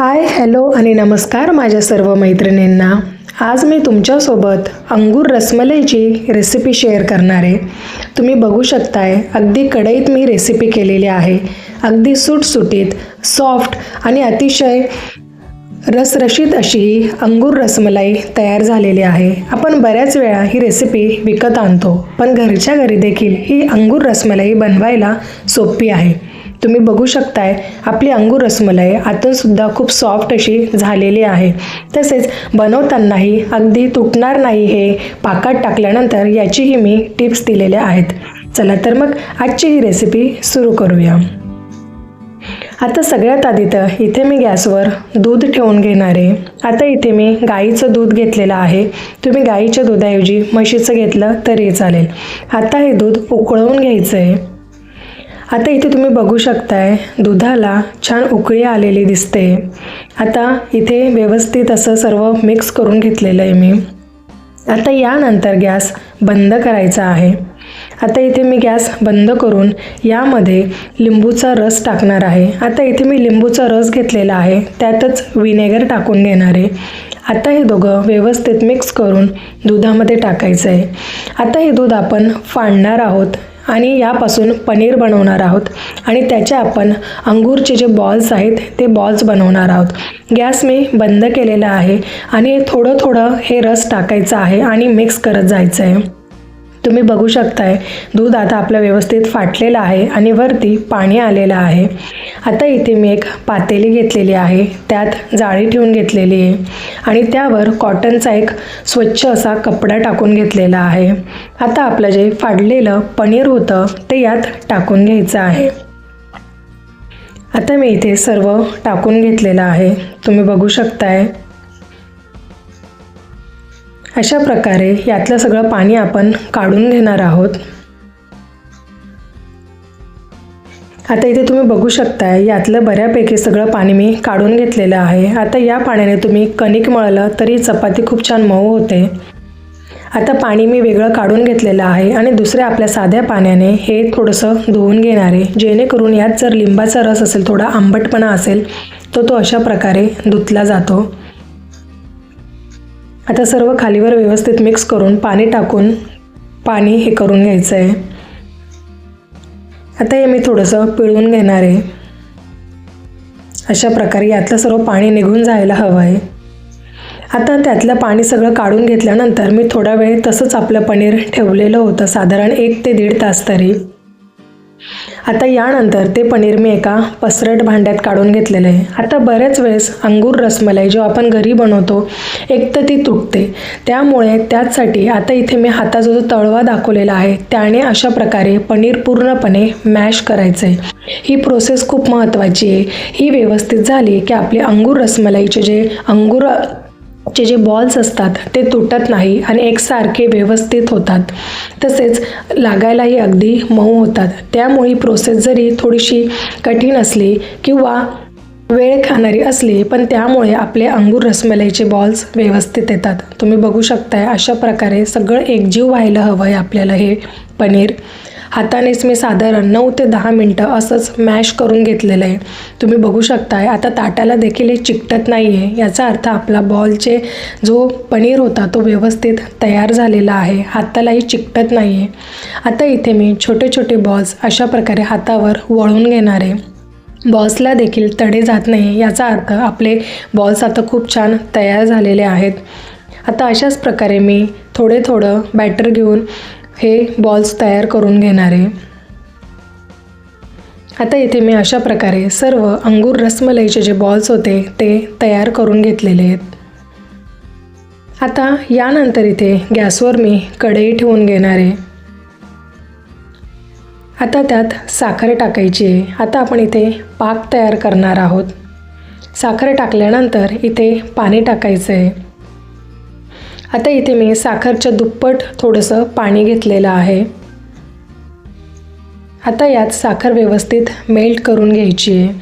Hi hello आणि नमस्कार माझ्या सर्व मैत्रिणींना. आज मी तुमच्यासोबत अंगूर रसमलाईची रेसिपी शेअर करणार आहे. तुम्ही बघू शकताय अगदी कढईत मी रेसिपी केलेली आहे. अगदी सुटसुटीत सॉफ्ट आणि अतिशय रसरशीत अशी ही अंगूर रसमलाई तयार झालेली आहे. आपण बऱ्याच वेळा ही रेसिपी विकत आणतो पण घरच्या घरी देखील ही अंगूर रसमलाई बनवायला सोपी आहे. तुम्ही बघू शकताय आपली अंगूर रसमलाई आतूनसुद्धा खूप सॉफ्ट अशी झालेली आहे. तसेच बनवतानाही अगदी तुटणार नाही हे पाकात टाकल्यानंतर याचीही मी टिप्स दिलेल्या आहेत. चला तर मग आजची ही रेसिपी सुरू करूया. आता सगळ्यात आधी तर इथे मी गॅसवर दूध ठेवून घेणार आहे. आता इथे मी गाईचं दूध घेतलेलं आहे. तुम्ही गाईच्या दुधाऐवजी म्हशीचं घेतलं तरी चालेल. आता हे दूध उकळवून घ्यायचं आहे आता इथे तुम्ही बघू शकताय दुधाला छान उकळी आलेली दिसते. आता इथे व्यवस्थित असं सर्व मिक्स करून घेतलेलं आहे मी. आता यानंतर गॅस बंद करायचा आहे. आता इथे मी गॅस बंद करून यामध्ये लिंबूचा रस टाकणार आहे. आता इथे मी लिंबूचा रस घेतलेला आहे त्यातच विनेगर टाकून घेणार आहे. आता हे दोघं व्यवस्थित मिक्स करून दुधामध्ये टाकायचं आहे आता हे दूध आपण फाडणार आहोत. आणि यापासून पनीर बनवणार आहोत. आणि त्याचे आपण अंगूरचे जे बॉल्स आहेत ते बॉल्स बनवणार आहोत. गॅस मी बंद केलेला आहे आणि थोडं थोडं हे रस टाकायचं आहे आणि मिक्स करत जायचं आहे तुम्ही बघू शकताय दूध आता आपलं व्यवस्थित फाटलेलं आहे आणि वरती पाणी आलेलं आहे. आता इथे मी एक पातेली घेतलेली आहे त्यात जाळी ठेवून घेतलेली आहे आणि त्यावर कॉटनचा एक स्वच्छ असा कपडा टाकून घेतलेला आहे. आता आपलं जे फाडलेलं पनीर होतं ते यात टाकून घ्यायचं आहे. आता मी इथे सर्व टाकून घेतलेलं आहे. तुम्ही बघू शकताय अशा प्रकारे यातलं सगळं पाणी आपण काढून घेणार आहोत. आता इथे तुम्ही बघू शकता यातलं बऱ्यापैकी सगळं पाणी मी काढून घेतलेलं आहे. आता या पाण्याने तुम्ही कणिक मळलं तरी चपाती खूप छान मऊ होते. आता पाणी मी वेगळं काढून घेतलेलं आहे आणि दुसऱ्या आपल्या साध्या पाण्याने हे थोडंसं धुवून घेणार आहे. जेणेकरून यात जर लिंबाचा रस असेल थोडा आंबटपणा असेल तर तो अशा प्रकारे धुतला जातो. आता सर्व खालीवर व्यवस्थित मिक्स करून पाणी टाकून पाणी हे करून घ्यायचं आहे आता हे मी थोडंसं पिळून घेणार आहे. अशा प्रकारे यातलं सर्व पाणी निघून जायला हवं आहे आता त्यातलं पाणी सगळं काढून घेतल्यानंतर मी थोडा वेळ तसंच आपलं पनीर ठेवलेलं होतं साधारण एक ते दीड तास तरी. आता यानंतर ते पनीर मी एका पसरट भांड्यात काढून घेतलेलं आहे. आता बऱ्याच वेळेस अंगूर रसमलाई जो आपण घरी बनवतो एक तर ती तुटते. त्यामुळे त्याचसाठी आता इथे मी हाताचा जो तळवा दाखवलेला आहे त्याने अशा प्रकारे पनीर पूर्णपणे मॅश करायचं आहे ही प्रोसेस खूप महत्त्वाची आहे. ही व्यवस्थित झाली की आपले अंगूर रसमलाईचे जे अंगूर चे जे बॉल्स असतात ते तुटत नाही आणि एकसारखे व्यवस्थित होतात. तसेच लागायलाही अगदी मऊ होतात. त्यामुळे प्रोसेस जरी थोडीशी कठीण असली किंवा वेळ खाणारी असली पण त्यामुळे आपले अंगूर रसमलाईचे बॉल्स व्यवस्थित येतात. तुम्ही बघू शकताय अशा प्रकारे सगळं एकजीव व्हायला हवं आहे आपल्याला हे पनीर. हातानेच मी साधारण नऊ ते दहा मिनटं असंच मॅश करून घेतलेलं आहे. तुम्ही बघू शकताय आता ताटाला देखील हे चिकटत नाही आहे याचा अर्थ आपला बॉलचे जो पनीर होता तो व्यवस्थित तयार झालेला आहे. हातालाही चिकटत नाही आहे आता इथे मी छोटे छोटे बॉल्स अशा प्रकारे हातावर वळून घेणार आहे. बॉल्सला देखील तडे जात नाही याचा अर्थ आपले बॉल्स आता खूप छान तयार झालेले आहेत. आता अशाच प्रकारे मी थोडे थोडं बॅटर घेऊन हे बॉल्स तयार करून घेणार. आहे आता इथे मी अशा प्रकारे सर्व अंगूर रसमलाईचे जे बॉल्स होते ते तयार करून घेतलेले आहेत. आता यानंतर इथे गॅसवर मी कढई ठेवून घेणार. आहे आता त्यात साखर टाकायची आहे. आता आपण इथे पाक तयार करणार आहोत. साखर टाकल्यानंतर इथे पाणी टाकायचं आहे. आता इथे मी साखरच्या दुप्पट थोडंसं पाणी घेतलेलं आहे. आता यात साखर व्यवस्थित मेल्ट करून घ्यायची आहे.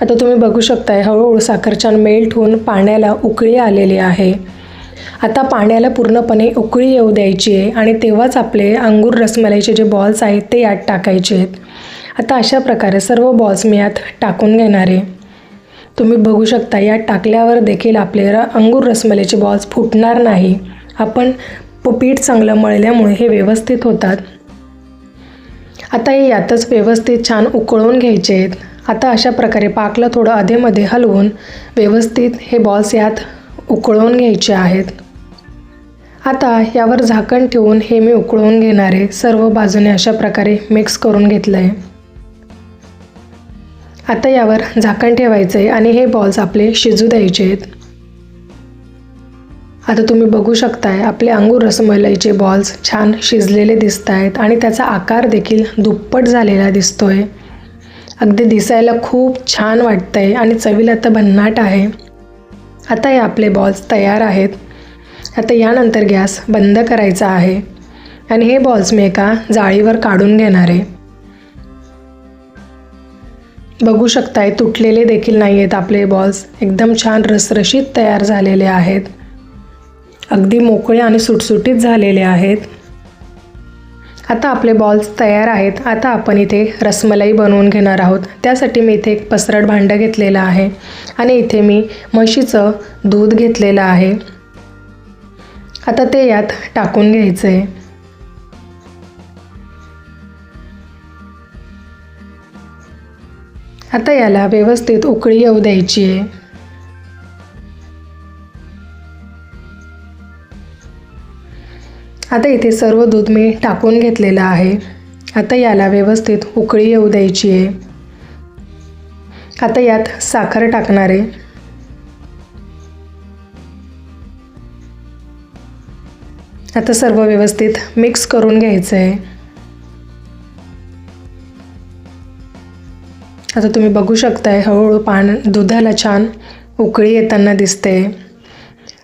आता तुम्ही बघू शकताय हळूहळू साखर छान मेल्ट होऊन पाण्याला उकळी आलेली आहे. आता पाण्याला पूर्णपणे उकळी येऊ द्यायची आहे आणि तेव्हाच आपले अंगूर रसमलाईचे जे बॉल्स आहेत ते यात टाकायचे आहेत. आता अशा प्रकारे सर्व बॉल्स मी यात टाकून घेणार आहे. तुम्ही बघू शकता यात टाकल्यावर देखील आपले र अंगूर रसमलाईचे बॉल्स फुटणार नाही. आपण पीठ चांगलं मळल्यामुळे हे व्यवस्थित होतात. आता हे यातच व्यवस्थित छान उकळून घ्यायचे आहेत. आता अशा प्रकारे पाकला थोडं अधेमध्ये हलवून व्यवस्थित हे बॉल्स यात उकळवून घ्यायचे आहेत. आता यावर झाकण ठेवून हे मी उकळून घेणार आहे. सर्व बाजूने अशा प्रकारे मिक्स करून घेतलं आहे आता यावर झाकण ठेवायचं आहे आणि हे बॉल्स आपले शिजू द्यायचे आहेत. आता तुम्ही बघू शकताय आपले अंगूर रसमलाईचे बॉल्स छान शिजलेले दिसत आहेत आणि त्याचा आकार देखील दुप्पट झालेला दिसतोय. अगदी दिसायला खूप छान वाटतंय आणि चवीला तर भन्नाट आहे. आता हे आपले बॉल्स तयार आहेत. आता यानंतर गॅस बंद करायचा आहे. आणि हे बॉल्स मी एका जाळीवर काढून घेणार आहे. बघू शकताय तुटलेले देखील नाही आहेत आपले बॉल्स एकदम छान रसरशीत तयार झालेले आहेत. अगदी मोकळे आणि सुटसुटीत झालेले आहेत. आता आपले बॉल्स तयार आहेत. आता आपण इथे रसमलाई बनवून घेणार आहोत. त्यासाठी मी इथे एक पसरट भांडं घेतलेलं आहे आणि इथे मी म्हशीचं दूध घेतलेलं आहे. आता ते यात टाकून घ्यायचं आहे आता याला व्यवस्थित उकळी येऊ द्यायची आहे. आता इथे सर्व दूध मी टाकून घेतलेलं आहे. आता याला व्यवस्थित उकळी येऊ द्यायची आहे. आता यात साखर टाकणार आहे. आता सर्व व्यवस्थित मिक्स करून घ्यायचं आहे. आता तुम्ही बघू शकताय हळूहळू पान दुधाला छान उकळी येताना दिसते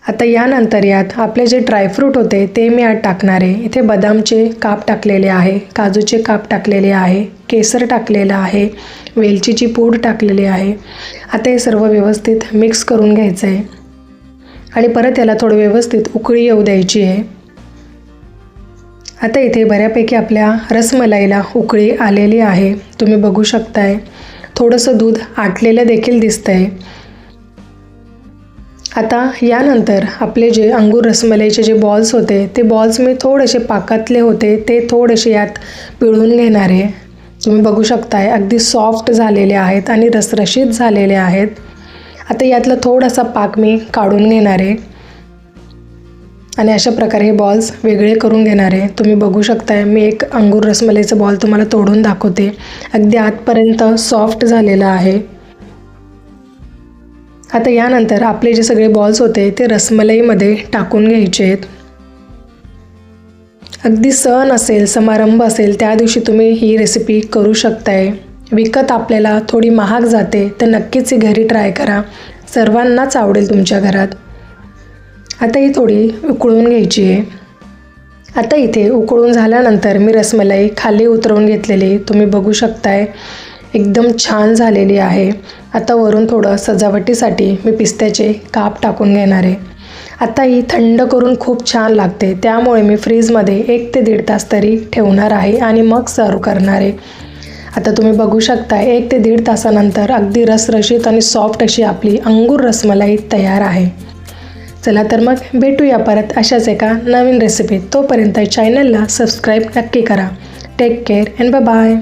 आता यानंतर यात आपले जे ड्रायफ्रूट होते ते मी आत टाकणार आहे. इथे बदामचे काप टाकलेले आहे काजूचे काप टाकलेले आहे केसर टाकलेलं आहे वेलचीची पूड टाकलेली आहे. आता हे सर्व व्यवस्थित मिक्स करून घ्यायचं आहे आणि परत याला थोडं व्यवस्थित उकळी येऊ द्यायची आहे. आता इथे बऱ्यापैकी आपल्या रसमलाईला उकळी आलेली आहे. तुम्ही बघू शकताय. थोडंसं दूध आटलेलं देखील दिसतंय. आता यानंतर आपले जे अंगूर रसमलाईचे जे बॉल्स होते ते बॉल्स मी थोडेसे पाकातले होते ते थोडेसे यात पिळून घेणार आहे. तुम्ही बघू शकताय अगदी सॉफ्ट झालेले आहेत आणि रसरशीत झालेले आहेत. आता यातला थोडासा पाक मी काढून घेणार आहे. आणि अशा प्रकारे हे बॉल्स वेगळे करून घेणार. आहे तुम्ही बघू शकताय मी एक अंगूर रसमलाईचा बॉल तुम्हाला तोडून दाखवते. अगदी आतपर्यंत सॉफ्ट झालेलं आहे. आता यानंतर आपले जे सगळे बॉल्स होते ते रसमलाईमध्ये टाकून घ्यायचे आहेत. अगदी सण असेल समारंभ असेल त्या दिवशी तुम्ही ही रेसिपी करू शकताय. विकत आपल्याला थोडी महाग जाते तर नक्कीच ही घरी ट्राय करा. सर्वांनाच आवडेल तुमच्या घरात. आता ही थोडी उकळून घ्यायची आहे. आता इथे उकळून झाल्यानंतर मी रसमलाई खाली उतरवून घेतलेली तुम्ही बघू शकताय एकदम छान झालेली आहे. आता वरून थोडं सजावटीसाठी मी पिस्त्याचे काप टाकून घेणार आहे. आता ही थंड करून खूप छान लागते त्यामुळे मी फ्रीजमध्ये एक ते दीड तास तरी ठेवणार आहे आणि मग सर्व करणार आहे. आता तुम्ही बघू शकता एक ते दीड तासानंतर अगदी रसरशीत आणि सॉफ्ट अशी आपली अंगूर रसमलाई तयार आहे. चला तर मग भेटूया परत अशाच एका नवीन रेसिपीत तोपर्यंत चॅनलला सबस्क्राईब नक्की करा. Take care and bye bye